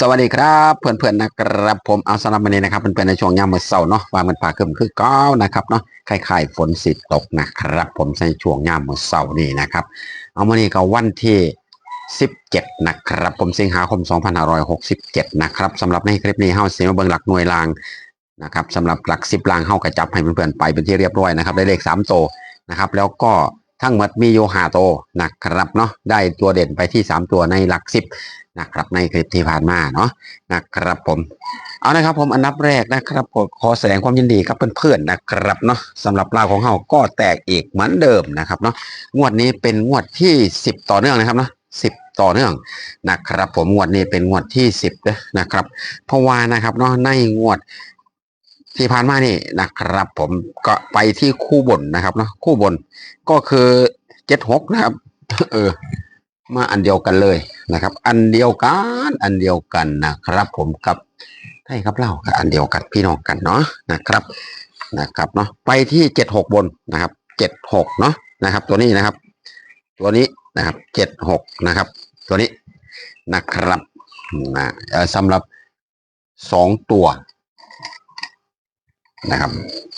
สวัสดีครับเพื่อนๆนะครับผมเอาสำหรับวันนี้นะครับเป็นเป็นในช่วงยามมื้อเช้าเนาะว่ามันป่าขึ้นคือเก้านะครับเนาะคล้ายๆฝนสิตกนะครับ ผมในช่วงยามมื้อเช้านี่นะครับ เอามานี่ก็วันที่ 17 นะครับ ผมสิงหาคม 2567 นะครับสำหรับในคลิปนี้เฮาสิมาเบิ่งหลักหน่วยรางนะครับสำหรับหลัก 10รางเฮากระจับให้เพื่อนๆไปเป็นที่เรียบร้อยนะครับได้เลข3โตนะครับ แล้วก็ทั้งหมดมีโยหาโตนะครับเนาะได้ตัวเด่นไปที่ 3 ตัวในหลัก 10 นะครับในคลิปที่ผ่านมาเนาะนะครับผมเอานะครับผมอันดับแรกนะครับผมขอแสดงความยินดีกับเพื่อนๆนะครับเนาะสำหรับลาวของเฮาก็แตกอีกเหมือนเดิมนะครับเนาะงวดนี้เป็นงวดที่ 10 ต่อเนื่องนะครับเนาะ10ต่อเนื่องนะครับผมงวดนี้เป็นงวดที่10นะครับ เพราะว่านะครับเนาะในงวดที่ผ่านมานี่นะครับ ผมก็ไปที่คู่บนนะครับเนาะคู่บนก็คือ76นะครับ เออ มาอันเดียวกันเลยนะครับ อันเดียวกันอันเดียวกันนะครับ ผมกับไทยครับเล่ากับอันเดียวกันพี่น้องกันเนาะนะครับนะครับเนาะไปที่เจ็ดหกบนนะครับเจ็ดหกเนาะนะครับ ตัวนี้นะครับ ตัวนี้นะครับเจ็ดหกนะครับ ตัวนี้นะครับนะสำหรับสองตัว นะครับ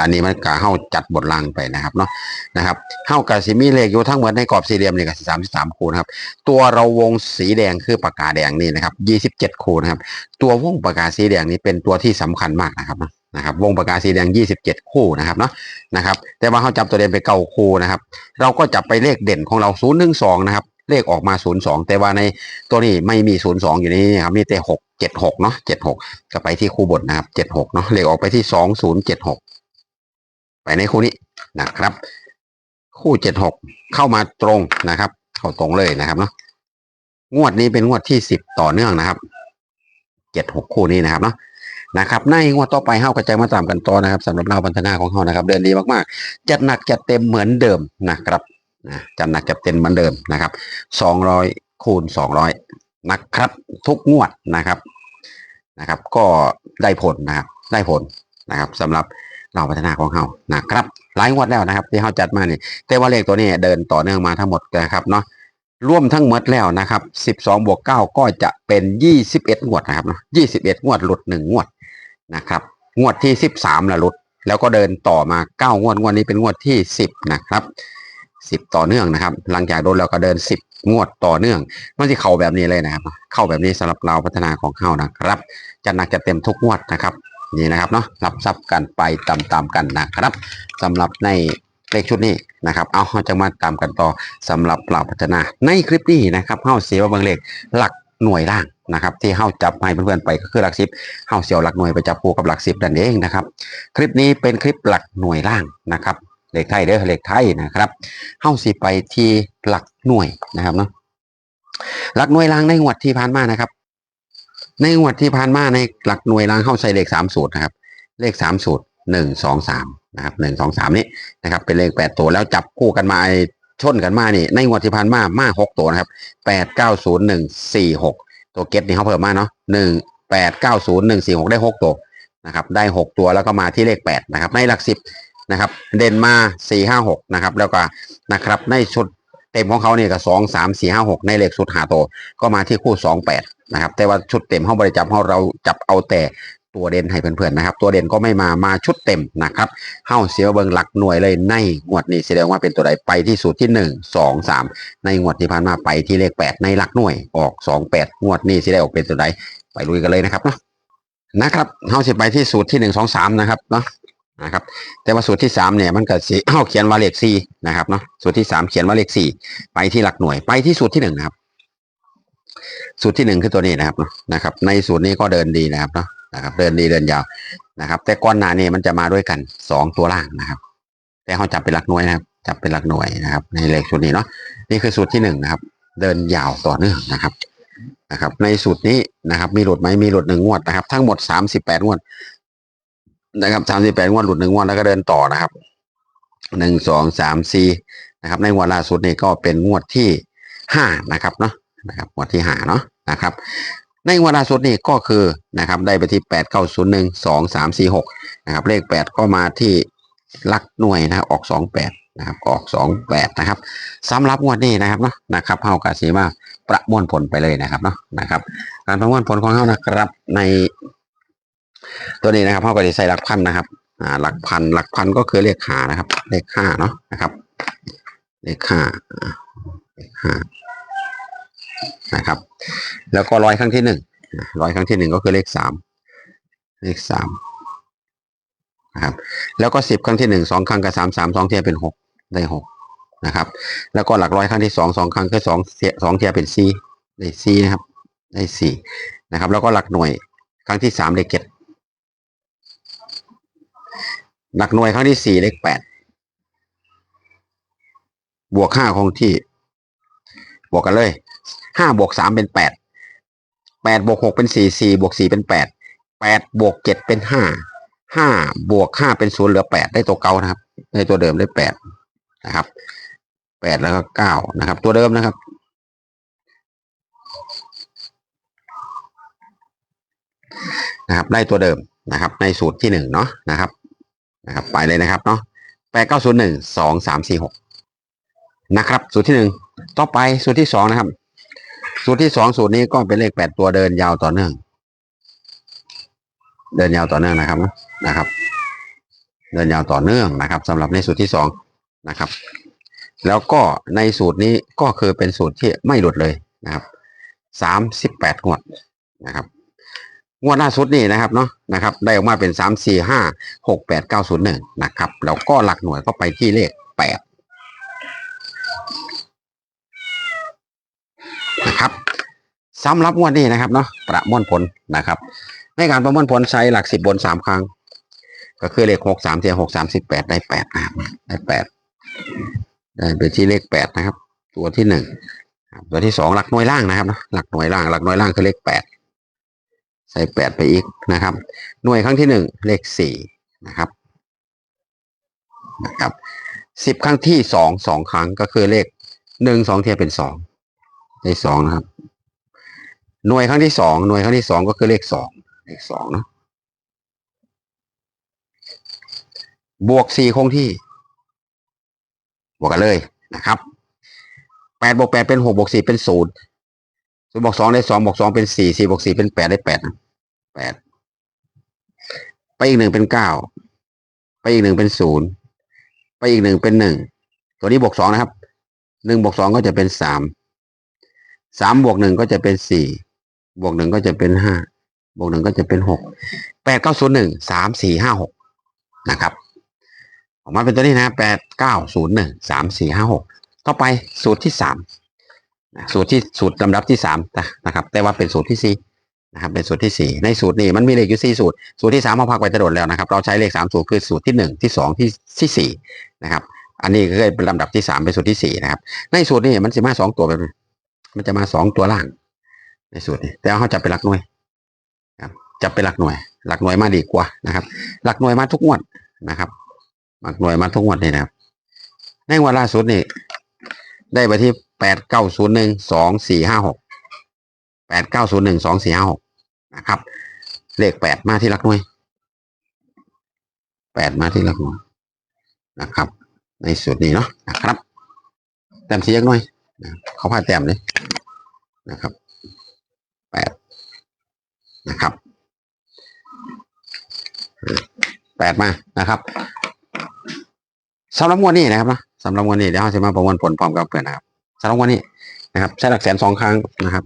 อันนี้มันกะเข้าจัดบทลางไปนะครับเนาะนะครับเข้ากับสิมีเลขอยู่ทั้งหมดในกรอบสี่เหลี่ยมนี่กับสามสิบสามคูนะครับ ตัวเราวงสีแดงคือปากกาแดงนี่นะครับยี่สิบเจ็ดคูนะครับ ตัววงปากกาสีแดงนี้เป็นตัวที่สำคัญมากนะครับนะครับ วงปากกาสีแดงยี่สิบเจ็ดคู่นะครับเนาะนะครับ แต่ว่าเขาจับตัวเด่นไปเก้าคู่นะครับ เราก็จับไปเลขเด่นของเราศูนย์หนึ่งสองนะครับ เลขออกมาศูนย์สองแต่ว่าในตัวนี้ไม่มีศูนย์สองอยู่ในนี้นะครับมีแต่หกเจ็ดหกเนาะเจ็ดหกก็ไปที่คู่บทนะครับเจ็ดหกเนาะเลขออกไปที่สองศูนย์เจ็ดหกไปในคู่นี้นะครับ คู่เจ็ดหกเข้ามาตรงนะครับ เข้าตรงเลยนะครับเนาะงวดนี้เป็นงวดที่สิบต่อเนื่องนะครับเจ็ดหกคู่นี้นะครับเนาะนะครับในงวดต่อไปเฮากระจายมาตามกันต่อนะครับสำหรับเราพัฒนาของเฮานะครับ เดินดีมากๆ จัดหนักจัดเต็มเหมือนเดิมนะครับ นะจัดหนักจัดเต็มเหมือนเดิมนะครับสองร้อยคูณสองร้อยนะครับ ทุกงวดนะครับนะครับ ก็ได้ผลนะครับ ได้ผลนะครับสำหรับเราพัฒนาของเฮานะครับหลายงวดแล้วนะครับ ที่เฮาจัดมาเนี่แต่ว่าเลขตัวนี้เดินต่อเนื่องมาทั้งหมดนะครับเนาะร่วมทั้งหมดแล้วนะครับ12บวก9ก็จะเป็น 21 งวดนะครับเนาะ21 งวดหลุด 1 งวดนะครับ งวดที่ 13ละหลุด แล้วก็เดินต่อมา 9 งวด งวดนี้เป็นงวดที่ 10 นะครับ 10ต่อเนื่องนะครับ หลังจากโดนแล้วก็เดิน10งวดต่อเนื่อง มันจะเข้าแบบนี้เลยนะครับ เข้าแบบนี้สำหรับเราพัฒนาของเข้านะครับจะหนักจะเต็มทุกงวดนะครับนี่นะครับเนาะรับทรัพย์กันไปตามๆกันนะครับสำหรับในเลขชุดนี้นะครับ เอาเราจะมาตามกันต่อสำหรับเราพัฒนา ในคลิปนี้นะครับเฮาเสียว่าบางเลขหลักหน่วยล่างนะครับที่เฮาจับให้เพื่อนๆไปก็คือหลักสิบเฮาเสียวหลักหน่วยไปจับคู่กับหลักสิบนั่นเองนะครับ คลิปนี้เป็นคลิปหลักหน่วยล่างนะครับ เลขไทยเด้อเลขไทยนะครับเฮาสิไปที่หลักหน่วยนะครับเนาะหลักหน่วยล่างในงวดที่ผ่านมานะครับ ในงวดที่ผ่านมาในหลักหน่วยล่างเฮาใช้เลขสามสูตรนะครับ เลขสามสูตรหนึ่งสองสามนะครับหนึ่งสองสามนี้นะครับ เป็นเลขแปดตัวแล้วจับคู่กันมาไอ้ชนกันมานี่ในงวดที่ผ่านมามาหกตัวนะครับแปดเก้าศูนย์หนึ่งสี่หกตัวเก็ตนี่เขาเพิ่มมาเนาะหนึ่งแปดเก้าศูนย์หนึ่งสี่หกได้หกตัวนะครับ ได้หกตัวแล้วก็มาที่เลขแปดนะครับ ในหลักสิบ นะครับ เด่นมาสี่ห้าหกนะครับแล้วก็นะครับในชุดเต็มของเขาเนี่ยก็สองสามสี่ห้าหกในเลขชุดหาตัวก็มาที่คู่สองแปดนะครับแต่ว่าชุดเต็มเขาบริจับเขาเราจับเอาแต่ตัวเด่นให้เพื่อนๆนะครับ ตัวเด่นก็ไม่มามาชุดเต็มนะครับเฮ้าเสียเบิงหลักหน่วยเลยในงวดนี้แสดงว่าเป็นตัวใดไปที่สูตรที่หนึ่งสองสามในงวดที่ผ่านมาไปที่เลขแปดในหลักหน่วยออกสองแปดงวดนี้แสดงออกเป็นตัวใดไปลุยกันเลยนะครับเนาะนะครับเฮ้าสิไปที่สูตรที่หนึ่งสองสามนะครับเนาะ นะครับ แต่ว่าสูตรที่สามเนี่ยมันก็สีเฮ้าเขียนว่าเลขสี่นะครับเนาะสูตรที่สามเขียนว่าเลขสี่ไปที่หลักหน่วย ไปที่สูตรที่หนึ่งนะครับ สูตรที่หนึ่งคือตัวนี้นะครับเนาะนะครับ ในสูตรนี้ก็เดินดีนะครับเนาะนะครับ เดินดีเดินยาวนะครับ แต่ก้อนหนาเนี่ยมันจะมาด้วยกันสองตัวล่างนะครับ แต่เขาจับเป็นหลักหน่วยนะครับ จับเป็นหลักหน่วยนะครับ ในเลขสูตรนี้เนาะนี่คือสูตรที่หนึ่งนะครับ เดินยาวต่อเนื่องนะครับนะครับในสูตรนี้นะครับมีหลุดไหมมีหลุดหนึ่งงวดนะครับ ทั้งหมดสามสิบแปดงวด นะครับสามสิบแปดงวดหลุดหนึ่งงวดแล้วก็เดินต่อนะครับหนึ่งสองสามสี่นะครับ ในงวดล่าสุดนี่ก็เป็นงวดที่ห้านะครับเนาะนะครับงวดที่ห้าเนาะนะครับ ในงวดล่าสุดนี่ก็คือนะครับ ได้ไปที่แปดเก้าศูนย์หนึ่งสองสามสี่หกนะครับเลขแปดก็มาที่ลักหน่วยนะครับออกสองแปดนะครับออกสองแปดนะครับสำหรับงวดนี้นะครับเนาะนะครับเฮากาสีมาประมวลผลไปเลยนะครับเนาะนะครับ การประมวลผลของเขานะครับใน ตัวนี้นะครับเขาก็จะใส่หลักพันนะครับ อ่า หลักพันหลักพันก็คือเลขหานะครับ เลขห้าเนาะนะครับ เลขห้าอ่าเลขห้านะครับ แล้วก็ร้อยครั้งที่หนึ่งร้อยครั้งที่หนึ่งก็คือเลขสามเลขสามนะครับ แล้วก็สิบครั้งที่หนึ่งสองครั้งกับสามสามสองเทียเป็นหกได้หกนะครับ แล้วก็หลักร้อยครั้งที่สองสองครั้งคือสองเทียสองเทียเป็นสี่ได้สี่นะครับ ได้สี่นะครับ แล้วก็หลักหน่วยครั้งที่สามเลขเจ็ด หลักหน่วยครั้งที่สี่เลขแปดบวกห้าคงที่ บวกกันเลยห้าบวกสามเป็นแปดแปดบวกหกเป็นสี่สี่บวกสี่เป็นแปดแปดบวกเจ็ดเป็นห้าห้าบวกห้าเป็นศูนย์เหลือแปดได้ตัวเก่านะครับ ได้ตัวเดิมได้แปดนะครับแปดแล้วก็เก้านะครับ ตัวเดิมนะครับนะครับ ได้ตัวเดิมนะครับ ในสูตรที่หนึ่งเนาะนะครับ นะครับไปเลยนะครับเนาะแปดเก้าศูนย์หนึ่งสองสามสี่หกนะครับ สูตรที่หนึ่งต่อไปสูตรที่สองนะครับ สูตรที่สองสูตรนี้ก็เป็นเลขแปดตัวเดินยาวต่อเนื่อง เดินยาวต่อเนื่องนะครับนะครับ เดินยาวต่อเนื่องนะครับสำหรับในสูตรที่สองนะครับ แล้วก็ในสูตรนี้ก็คือเป็นสูตรที่ไม่หลุดเลยนะครับสามสิบแปดงวดนะครับ งวดล่าสุดนี่นะครับเนาะนะครับ ได้ออกมาเป็นสามสี่ห้าหกแปดเก้าศูนย์หนึ่งนะครับแล้วก็หลักหน่วยก็ไปที่เลขแปดนะครับสำหรับงวดนี้นะครับเนาะประมวลผลนะครับ ในการประมวลผลใช้หลักสิบบนสามครั้ง ก็คือเลขหกสามเทียหกสามสิบแปดได้แปดนะครับได้แปดได้ไปที่เลขแปดนะครับ ตัวที่หนึ่งตัวที่สองหลักหน่วยล่างนะครับเนาะหลักหน่วยล่างหลักหน่วยล่างคือเลขแปด ใส่แปดไปอีกนะครับ หน่วยครั้งที่หนึ่งเลขสี่นะครับนะครับสิบครั้งที่สองสองครั้งก็คือเลขหนึ่งสองเทียบเป็นสองได้สองนะครับ หน่วยครั้งที่สองหน่วยครั้งที่สองก็คือเลขสองเลขสองนะบวกสี่คงที่ บวกกันเลยนะครับแปดบวกแปดเป็นหกบวกสี่เป็นศูนย์ศูนย์บวกสองได้สองบวกสองเป็นสี่สี่บวกสี่เป็นแปดได้แปดนะ แปดไปอีกหนึ่งเป็นเก้าไปอีกหนึ่งเป็นศูนย์ไปอีกหนึ่งเป็นหนึ่งตัวนี้บวกสองนะครับหนึ่งบวกสองก็จะเป็นสามสามบวกหนึ่งก็จะเป็นสี่บวกหนึ่งก็จะเป็นห้าบวกหนึ่งก็จะเป็นหกแปดเก้าศูนย์หนึ่งสามสี่ห้าหกนะครับออกมาเป็นตัวนี้นะแปดเก้าศูนย์หนึ่งสามสี่ห้าหกต่อไปสูตรที่สามสูตรที่สูตรลำดับที่สามนะครับ แต่ว่าเป็นสูตรที่สี่ นะครับเป็นสูตรที่สี่ในสูตรนี้มันมีเลขอยู่สี่สูตร สูตรที่สามเราพักไปตลอดแล้วนะครับ เราใช้เลขสามสูตรคือสูตรที่หนึ่งที่สองที่ที่สี่นะครับ อันนี้ก็เป็นลำดับที่สามเป็นสูตรที่สี่นะครับ ในสูตรนี้มันจะมาสองตัวแบบมันจะมาสองตัวล่าง ในสูตรนี้ แต่เขาจะเป็นหลักหน่วยครับจะเป็นหลักหน่วย หลักหน่วยมาดีกว่านะครับ หลักหน่วยมาทุกงวดนะครับ หลักหน่วยมาทุกงวดเลยนะครับ ในงวดล่าสุดนี่ได้ไปที่แปดเก้าศูนย์หนึ่งสองสี่ห้าหกแปดเก้าศูนย์หนึ่งสองสี่ห้าหก นะครับ เลขแปดมาที่หลักหน่วยแปดมาที่หลักหน่วยนะครับ ในสูตรนี้เนาะนะครับแต้มสียักหน่อยนะเขาพาแต้มเลยนะครับแปดนะครับแปดมานะครับสำหรับงวดนี้นะครับนะสำหรับงวดนี้เดี๋ยวเราจะมาประมวลผลพร้อมกับเพื่อนนะครับสำหรับงวดนี้นะครับใช้หลักแสนสองครั้งนะครับ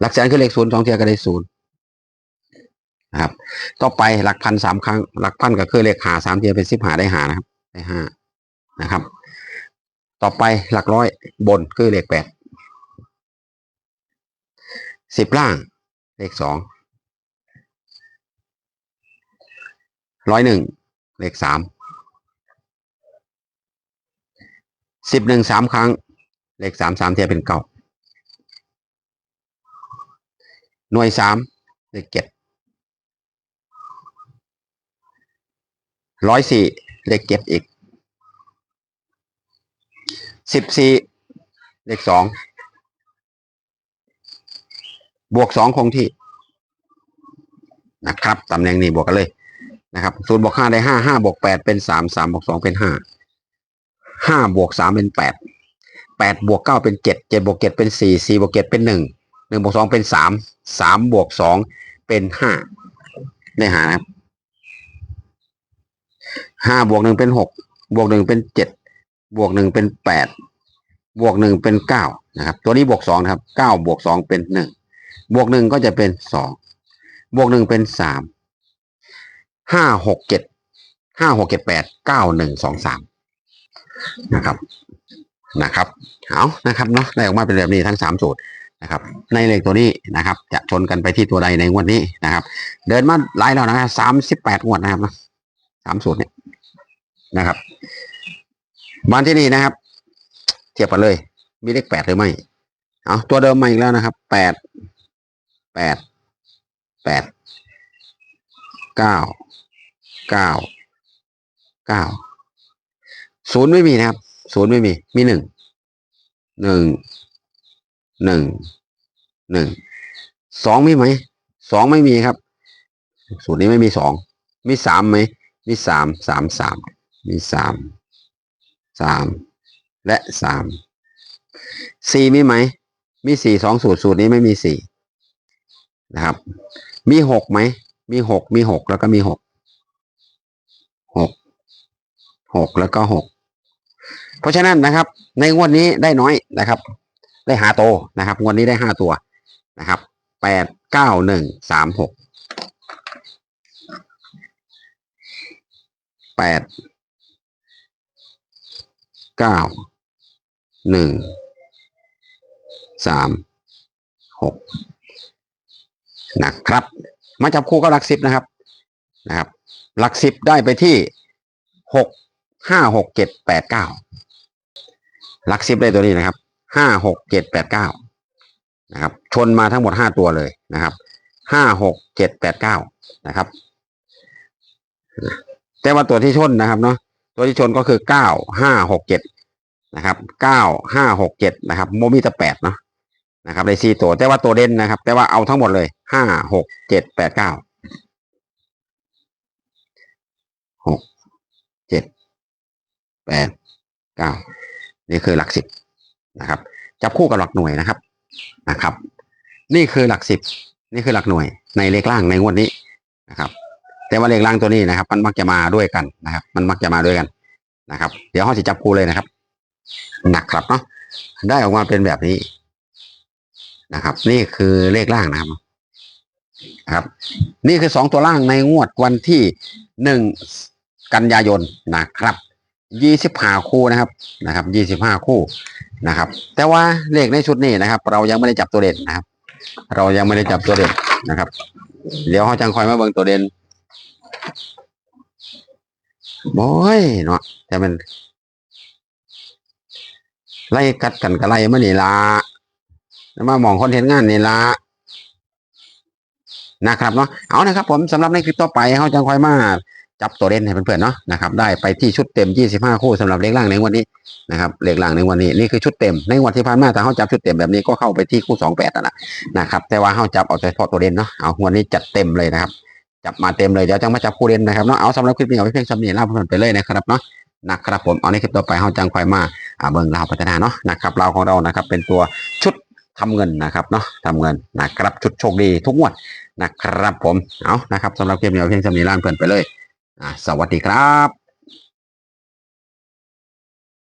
หลักแสนคือเลขศูนย์สองเทียก็ได้ศูนย์นะครับ ต่อไปหลักพันสามครั้ง หลักพันก็คือเลขหาสามเทียเป็นสิบหาได้หานะครับ ได้ห้านะครับ ต่อไปหลักร้อยบนคือเลขแปดสิบล่าง เลขสองร้อยหนึ่งเลขสามสิบหนึ่งสามครั้ง เลขสามสามเทียเป็นเก้า หน่วยสามเลขเจ็ดร้อยสี่เลขเจ็ดอีกสิบสี่เลขสองบวกสองคงที่นะครับตำแหน่งนี้บวกกันเลยนะครับศูนย์บวกห้าได้ห้าห้าบวกแปดเป็นสามสามบวกสองเป็นห้าห้าบวกสามเป็นแปดแปดบวกเก้าเป็นเจ็ดเจ็ดบวกเจ็ดเป็นสี่สี่บวกเจ็ดเป็นหนึ่ง หนึ่งบวกสองเป็นสามสามบวกสองเป็นห้าได้หานะครับห้าบวกหนึ่งเป็นหกบวกหนึ่งเป็นเจ็ดบวกหนึ่งเป็นแปดบวกหนึ่งเป็นเก้านะครับ ตัวนี้บวกสองนะครับเก้าบวกสองเป็นหนึ่งบวกหนึ่งก็จะเป็นสองบวกหนึ่งเป็นสามห้าหกเจ็ดห้าหกเจ็ดแปดเก้าหนึ่งสองสามนะครับนะครับเอานะครับเนาะได้ออกมาเป็นแบบนี้ทั้งสามสูตร นะครับในเลขตัวนี้นะครับ จะชนกันไปที่ตัวใดในงวดนี้นะครับ เดินมาหลายแล้วนะครับสามสิบแปดงวดนะครับสามสูตรเนี่ยนะครับบ้าที่นี่นะครับ เทียบกันเลย มีเลขแปดหรือไม่เอาตัวเดิมมาอีกแล้วนะครับแปดแปดแปดเก้าเก้าเก้าศูนย์ไม่มีนะครับศูนย์ไม่มีมีหนึ่งหนึ่ง หนึ่งหนึ่งสองมีไหมสองไม่มีครับ สูตรนี้ไม่มีสองมีสามไหมมีสามสามสามมีสามสามและสามสี่มีไหม มีสี่สองสูตรสูตรนี้ไม่มีสี่นะครับ มีหกไหม มีหกมีหกแล้วก็มีหกหกหกแล้วก็หกเพราะฉะนั้นนะครับ ในงวดนี้ได้น้อยนะครับ ได้หาโตนะครับงวดนี้ได้ห้าตัวนะครับแปดเก้าหนึ่งสามหกแปดเก้าหนึ่งสามหกนะครับ มาจับคู่กับหลักสิบนะครับนะครับหลักสิบได้ไปที่หกห้าหกเจ็ดแปดเก้าหลักสิบได้ตัวนี้นะครับ ห้าหกเจ็ดแปดเก้านะครับ ชนมาทั้งหมดห้าตัวเลยนะครับห้าหกเจ็ดแปดเก้านะครับ แต่ว่าตัวที่ชนนะครับเนาะตัวที่ชนก็คือเก้าห้าหกเจ็ดนะครับเก้าห้าหกเจ็ดนะครับโมมีแต่แปดเนาะนะครับได้สี่ตัวแต่ว่าตัวเด่นนะครับ แต่ว่าเอาทั้งหมดเลยห้าหกเจ็ดแปดเก้าหกเจ็ดแปดเก้านี่คือหลักสิบ นะครับจับคู่กับหลักหน่วยนะครับนะครับ นี่คือหลักสิบนี่คือหลักหน่วย ในเลขล่างในงวดนี้นะครับ แต่ว่าเลขล่างตัวนี้นะครับ มันมักจะมาด้วยกันนะครับ มันมักจะมาด้วยกันนะครับ เดี๋ยวเขาจะจับคู่เลยนะครับ หนักครับเนาะได้ออกมาเป็นแบบนี้นะครับ นี่คือเลขล่างนะครับนะครับ นี่คือสองตัวล่างในงวดวันที่หนึ่งกันยายนนะครับ ยี่สิบห้าคู่นะครับนะครับยี่สิบห้าคู่นะครับ แต่ว่าเลขในชุดนี้นะครับ เรายังไม่ได้จับตัวเด่นนะครับ เรายังไม่ได้จับตัวเด่นนะครับ เดี๋ยวเขาจังคอยมาเบิ่งตัวเด่นบอยเนาะแต่มันไล่กัดกันกับไล่มานี่ละแล้วมามองคอนเห็นงานนี่ละนะครับเนาะเอานะครับ ผมสำหรับในคลิปต่อไปเขาจังคอยมา จับตัวเด่นให้เพื่อนๆเนาะนะครับได้ไปที่ชุดเต็ม 25 คู่สำหรับเลขล่างในวันนี้นะครับเลขล่างในวันนี้นี่คือชุดเต็มในวันที่ผ่านมาถ้าเขาจับชุดเต็มแบบนี้ก็เข้าไปที่คู่ 28นั่นแหละนะครับแต่ว่าเขาจับเอาเฉพาะตัวเด่นเนาะเอาวันนี้จัดเต็มเลยนะครับ จับมาเต็มเลยเดี๋ยวจังมาจับคู่เด่นนะครับเนาะเอาสำหรับคลิปนี้เอาไว้เพียงสำเนียงลาเพื่อนๆไปเลยนะครับเนาะนะครับผมเอาในคลิปต่อไปเขาจังคอยมาอ่าเบิ่งลาวพัฒนาเนาะนะครับลาวของเรานะครับเป็นตัวชุดทำเงินนะครับเนาะทำเงินนะครับชุดโชคดีทุกงวดนะครับผมเอานะครับสำหรับคลิปนี้เอาเพียงสำเนียงลาเพื่อนๆไปเลย สวัสดีครับ